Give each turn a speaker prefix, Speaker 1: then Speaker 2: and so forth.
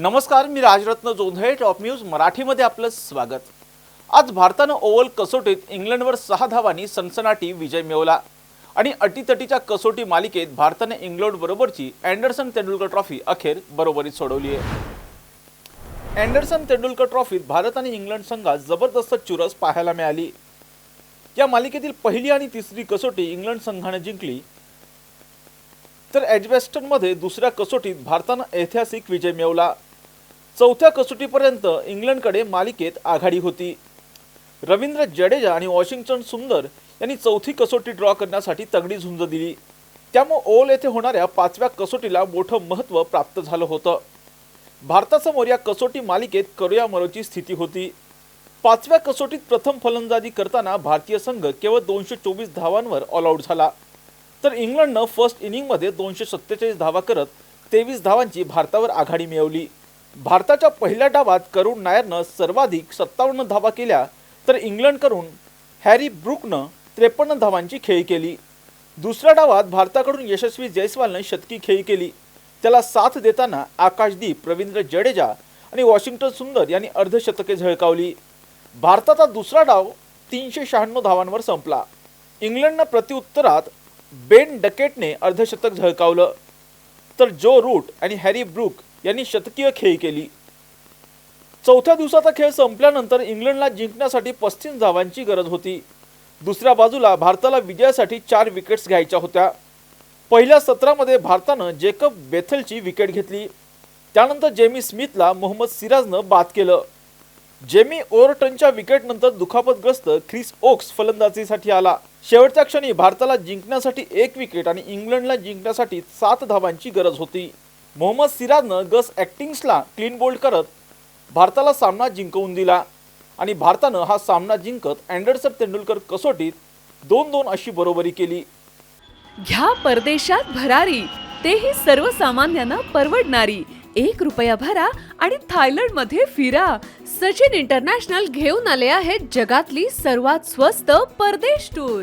Speaker 1: नमस्कार मी Rajratna Jondhale top news मराठीमध्ये आपलं स्वागत. आज भारतानं ओव्हल कसोटीत इंग्लंडवर सहा धावांनी सनसनाटी विजय मिळवला. आणि अटीतटीच्या कसोटी मालिकेत भारताने इंग्लंड बरोबरची अँडरसन तेंडुलकर ट्रॉफी अखेर बरोबरीत सोडवली आहे अँडरसन तेंडुलकर ट्रॉफीत भारत आणि इंग्लंड संघात जबरदस्त चुरस पाहायला मिळाली. या मालिकेतील पहिली आणि तिसरी कसोटी इंग्लंड संघाने जिंकली. तर एजबेस्टनमध्ये दुसऱ्या कसोटीत भारतानं ऐतिहासिक विजय मिळवला. चौथ्या कसोटीपर्यंत इंग्लंडकडे मालिकेत आघाडी होती. रवींद्र जडेजा आणि वॉशिंग्टन सुंदर यांनी चौथी कसोटी ड्रॉ करण्यासाठी तगडी झुंज दिली. त्यामुळे ओल येथे होणाऱ्या पाचव्या कसोटीला मोठं महत्त्व प्राप्त झालं होतं. भारतासमोर या कसोटी मालिकेत करूया मरोची स्थिती होती. पाचव्या कसोटीत प्रथम फलंदाजी करताना भारतीय संघ केवळ दोनशे चोवीस धावांवर ऑल आऊट झाला. तर इंग्लंडनं फर्स्ट इनिंगमध्ये दोनशे सत्तेचाळीस धावा करत तेवीस धावांची भारतावर आघाडी मिळवली. भारताच्या पहिल्या डावात करुण नायरनं सर्वाधिक सत्तावन्न धावा केल्या तर इंग्लंडकडून हॅरी ब्रुकनं त्रेपन्न धावांची खेळी केली. दुसऱ्या डावात भारताकडून यशस्वी जयस्वालनं शतकी खेळी केली. त्याला साथ देताना आकाशदीप रवींद्र जडेजा आणि वॉशिंग्टन सुंदर यांनी अर्धशतके झळकावली. भारताचा दुसरा डाव तीनशे शहाण्णव धावांवर संपला. इंग्लंडनं प्रत्युत्तरात बेन डकेटने अर्धशतक झळकावलं. तर जो रूट आणि हॅरी ब्रुक यांनी शतकीय खेळी केली. चौथ्या दिवसाचा खेळ संपल्यानंतर इंग्लंडला जिंकण्यासाठी पस्तीस धावांची गरज होती. दुसऱ्या बाजूला भारताला विजयासाठी चार विकेट्स घ्यायच्या होत्या. पहिल्या सत्रामध्ये भारतानं जेकब बेथलची विकेट घेतली. त्यानंतर जेमी स्मिथला मोहम्मद सिराजनं बाद केलं. जेमी ओव्हरटनच्या विकेटनंतर दुखापतग्रस्त ख्रिस ओक्स फलंदाजीसाठी आला. शेवटच्या क्षणी भारताला जिंकण्यासाठी एक विकेट आणि इंग्लंडला जिंकण्यासाठी सात धावांची गरज होती. मोहम्मद सिराजनं गस ॲक्टिंग्सला क्लीन बोल्ड करत भारताला सामना जिंकवून दिला. आणि भारतानं हा सामना जिंकत अँडरसन तेंडुलकर कसोटीत दोन दोन अशी बरोबरी केली.
Speaker 2: घ्या परदेशात भरारी तेही सर्वसामान्यांना परवडणारी. एक रुपया भरा आणि थायलंडमध्ये फिरा. सचिन इंटरनॅशनल घेऊन आले आहेत जगातली सर्वात स्वस्त परदेश टूर.